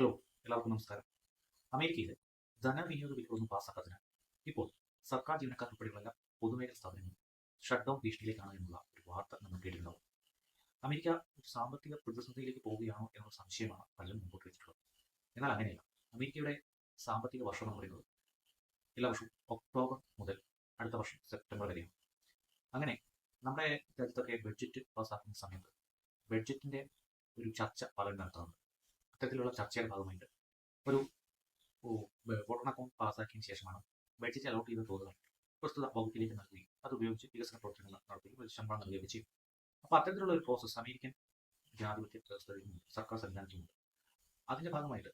Hello എല്ലാവർക്കും നമസ്കാരം. അമേരിക്കയിലെ ധനവിനിയോഗ ബിൽ ഒന്നും പാസ്സാക്കാത്തതിന് ഇപ്പോൾ സർക്കാർ ജീവനക്കാർ ഉൾപ്പെടെയുള്ള എല്ലാ സ്ഥാപനങ്ങൾ ഷട്ട് ഡൗൺ ഭീഷണിയിലേക്കാണ് എന്നുള്ള ഒരു വാർത്ത നമ്മൾ കേട്ടിട്ടുണ്ടാവും. അമേരിക്ക ഒരു സാമ്പത്തിക പ്രതിസന്ധിയിലേക്ക് പോവുകയാണോ എന്നൊരു സംശയമാണ് പലരും മുമ്പോട്ട് വെച്ചിട്ടുള്ളത്. എന്നാൽ അങ്ങനെയല്ല. അമേരിക്കയുടെ സാമ്പത്തിക വർഷം എന്ന് പറയുന്നത് എല്ലാ വർഷവും ഒക്ടോബർ മുതൽ അടുത്ത വർഷം സെപ്റ്റംബർ വരെയാണ്. അങ്ങനെ നമ്മുടെ രാജ്യത്തൊക്കെ ബഡ്ജറ്റ് പാസ്സാക്കുന്ന സമയത്ത് ബഡ്ജറ്റിന്റെ ഒരു ചർച്ച പലരും നടത്താറുണ്ട്. അത്തരത്തിലുള്ള ചർച്ചയുടെ ഭാഗമായിട്ട് ഒരു വോട്ടർ അക്കൗണ്ട് പാസ്സാക്കിയതിനു ശേഷമാണ് ബഡ്ജറ്റ് അലോട്ട് ചെയ്ത തോതുകൾ പ്രസ്തുത വകുപ്പിലേക്ക് നൽകുകയും അത് ഉപയോഗിച്ച് വികസന പ്രവർത്തനങ്ങൾ നടത്തുകയും ഒരു ശമ്പളം നൽകുകയും ചെയ്യും. അപ്പോൾ അത്തരത്തിലുള്ള ഒരു പ്രോസസ്സ് അമേരിക്കൻ ജനാധിപത്യ സർക്കാർ സംവിധാനത്തിനുണ്ട് അതിന്റെ ഭാഗമായിട്ട്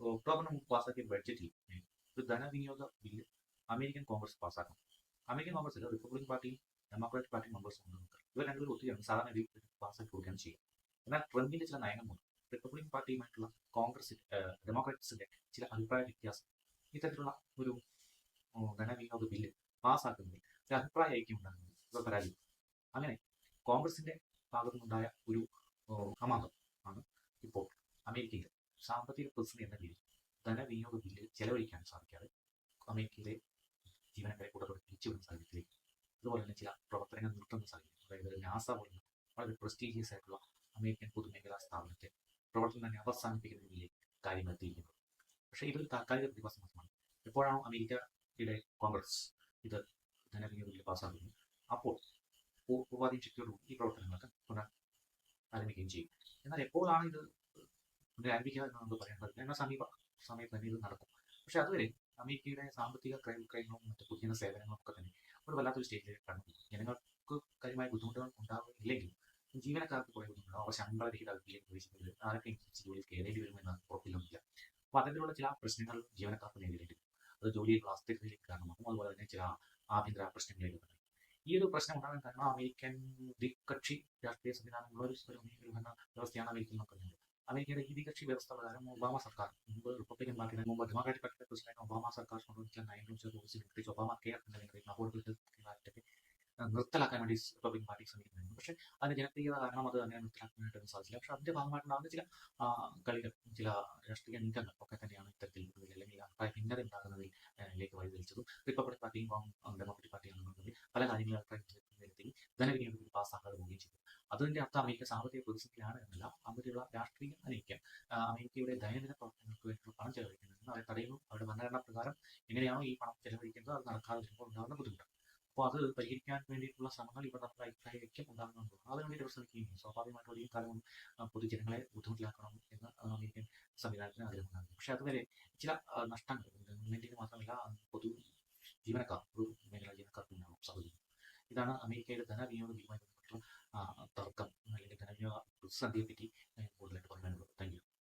ഒക്ടോബർ പാസ്സാക്കിയ ബഡ്ജറ്റിൽ ഒരു ധനവിനിയോഗ ബില്ല് അമേരിക്കൻ കോൺഗ്രസ് പാസ്സാക്കണം അമേരിക്കൻ കോൺഗ്രസിൽ റിപ്പബ്ലിക്കൻ പാർട്ടിയും ഡെമോക്രാറ്റിക് പാർട്ടി മെമ്പേഴ്സും ഉണ്ട് ഇവർ രണ്ടുപേരും ഒത്തുചേർന്ന് സാധാരണ രീതിയിൽ പാസ്സാക്കി കൊടുക്കുകയാണ് ചെയ്യുക. എന്നാൽ ട്രംപിന്റെ ചില നയങ്ങൾ മൂലം റിപ്പബ്ലിക്കൻ പാർട്ടിയുമായിട്ടുള്ള കോൺഗ്രസ് ഡെമോക്രാറ്റ്സിന്റെ ചില അഭിപ്രായ വ്യത്യാസം. ഇത്തരത്തിലുള്ള ഒരു ധനവിനിയോഗ ബില്ല് പാസ്സാക്കുന്നതിൽ ഒരു അഭിപ്രായ ഐക്യം ഉണ്ടാകുന്നത് പരാജയം. അങ്ങനെ കോൺഗ്രസിന്റെ ഭാഗത്തു നിന്നുണ്ടായ ഒരു അമാന്തം ആണ് ഇപ്പോൾ അമേരിക്കയിൽ സാമ്പത്തിക പ്രതിസന്ധി എന്ന രീതിയിൽ ധനവിനിയോഗ ബില്ല് ചെലവഴിക്കാൻ സാധിക്കാതെ അമേരിക്കയിലെ ജീവനക്കാരെ കൂടെ പിരിച്ചുവിടുന്ന സാഹചര്യത്തിലേക്ക് അതുപോലെ തന്നെ ചില പ്രവർത്തനങ്ങൾ നിർത്തുന്ന സാഹചര്യം. അതായത് നാസ പോലുള്ള വളരെ പ്രസ്റ്റീജിയസ് ആയിട്ടുള്ള അമേരിക്കൻ പൊതുമേഖലാ സ്ഥാപനത്തെ പ്രവർത്തനം തന്നെ അവസാനിപ്പിക്കുന്നതിലേക്ക് കാര്യങ്ങൾ എത്തിയിരിക്കുന്നത് പക്ഷേ ഇതൊരു താൽക്കാലിക പ്രതിഭാസം മാത്രമാണ്. എപ്പോഴാണോ അമേരിക്കയുടെ കോൺഗ്രസ് ഇത് ധനവിനിയോഗത്തിൽ പാസ്സാക്കുന്നത് അപ്പോൾ ഉപാധി ശക്തിയോടും ഈ പ്രവർത്തനങ്ങൾക്ക് പുനർ ആരംഭിക്കുകയും ചെയ്യും. എന്നാൽ എപ്പോഴാണ് ഇത് പുനരാരംഭിക്കുക എന്ന് നമുക്ക് പറയാൻ പറ്റില്ല. എന്നാൽ സമീപ സമയത്ത് തന്നെ ഇത് നടക്കും. പക്ഷേ അതുവരെ അമേരിക്കയുടെ സാമ്പത്തിക ക്രയവിക്രയങ്ങളും മറ്റു പൊതുജന സേവനങ്ങളും ഒക്കെ തന്നെ ഒരു വല്ലാത്തൊരു സ്റ്റേജിലേക്ക് കടന്നു. ജനങ്ങൾക്ക് കാര്യമായ ബുദ്ധിമുട്ടുകൾ ഉണ്ടാവുകയില്ലെങ്കിലും ജീവനക്കാർക്ക് കുറേ ബുദ്ധിമുട്ടുണ്ടാവും അവർ ശമ്പളരഹിത അവധിയിലേക്ക് പ്രവേശിക്കുന്നത് ആരൊക്കെ അനുസരിച്ച് ജോലിയിൽ കയറേണ്ടി വരുമെന്ന് ഉറപ്പിലൊന്നുമില്ല. അപ്പൊ അതിലുള്ള ചില പ്രശ്നങ്ങൾ ജീവനക്കാർക്ക് നേരിടേണ്ടി വരും. അത് ജോലിയിൽ അസ്ഥിരതയിലേക്ക് കാരണമാകും. അതുപോലെ തന്നെ ചില ആഭ്യന്തര പ്രശ്നങ്ങളിലേക്ക് തന്നെ ഈ ഒരു പ്രശ്നം ഉണ്ടാകാൻ കാരണം അമേരിക്കൻ ദ്വികക്ഷി രാഷ്ട്രീയ സംവിധാനമുള്ള ഒരു ഭരണ വ്യവസ്ഥയാണ് അമേരിക്കയിൽ നോക്കുന്നത് അമേരിക്കയുടെ ഈ ദ്വികക്ഷി വ്യവസ്ഥ പ്രകാരം ഒബാമ സർക്കാർ മുമ്പ് റിപ്പബ്ലിക്കൻ പാർട്ടിയുടെ മുമ്പ് ഡെമോക്രാറ്റിക് പാർട്ടിയുടെ പ്രസിഡന്റ് ഒബാമ സർക്കാർ കൊണ്ടുവച്ച നയങ്ങളും പ്രത്യേകിച്ച് ഒബാമ കെയർ എന്ന നിലയിൽ അഫോർഡബിൾ നിർത്തലാക്കാൻ വേണ്ടി റിപ്പബ്ലിക്കൻ പാർട്ടി ശ്രമിക്കുന്നുണ്ട്. പക്ഷേ അതിന് ജനപ്രിയത കാരണം അത് തന്നെ നിർത്തലാക്കാനായിട്ട് സാധിച്ചില്ല. പക്ഷെ അതിന്റെ ഭാഗമായിട്ടുണ്ടാകുന്ന ചില കളികൾ ചില രാഷ്ട്രീയ നീക്കങ്ങൾ ഒക്കെ തന്നെയാണ് ഇത്തരത്തിൽ അല്ലെങ്കിൽ അഭിപ്രായ ഭിന്നത വഴി വഴിതെളിച്ചതും റിപ്പബ്ലിക് പാർട്ടിയും ഡെമോക്രാറ്റിക് പാർട്ടിയും പല കാര്യങ്ങളും അഭിപ്രായ ഭിന്നതയിൽ ധനവിനിയോഗത്തിൽ പാസ്സാക്കാതെ പോവുകയും ചെയ്തു. അതിന്റെ അർത്ഥം അമേരിക്ക സാമ്പത്തിക പ്രതിസന്ധിയാണ് എന്നല്ല. അങ്ങനെയുള്ള രാഷ്ട്രീയ അനൈക്യം അമേരിക്കയുടെ ദൈനംദിന പ്രവർത്തനങ്ങൾക്ക് വേണ്ടിയുള്ള പണം ചെലവഴിക്കുന്നത് അവരെ തടയുന്നു അവരുടെ ഭരണഘടനാ പ്രകാരം എങ്ങനെയാണോ ഈ പണം ചെലവഴിക്കുന്നത് അത് നടക്കാതെ വരുമ്പോൾ ഉണ്ടാകുന്ന ബുദ്ധിമുട്ട് അപ്പോൾ അത് പരിഹരിക്കാൻ വേണ്ടിയിട്ടുള്ള ശ്രമങ്ങൾ ഇവിടെ നമ്മുടെ അഭിപ്രായ ഐക്യം ഉണ്ടാകുന്നുണ്ട് അതിനുവേണ്ടി അവർ ശ്രമിക്കുകയും സ്വാഭാവികമായിട്ടും ഒരു കാലം പൊതുജനങ്ങളെ ബുദ്ധിമുട്ടിലാക്കണം എന്ന് അമേരിക്കൻ സംവിധാനത്തിന് ആഗ്രഹമുണ്ടാകും പക്ഷെ അതുവരെ ചില നഷ്ടങ്ങൾ ഗവൺമെന്റിന് മാത്രമല്ല പൊതു ജീവനക്കാർ പൊതു മേഖലാ ജീവനക്കാർക്കും ഉണ്ടാകും സൗകര്യം ഇതാണ് അമേരിക്കയുടെ ധനവിനിയോഗ ബില്ലുമായി ബന്ധപ്പെട്ടുള്ള തർക്കം അല്ലെങ്കിൽ ധനവിനിയോഗ പ്രതിസന്ധിയെ പറ്റി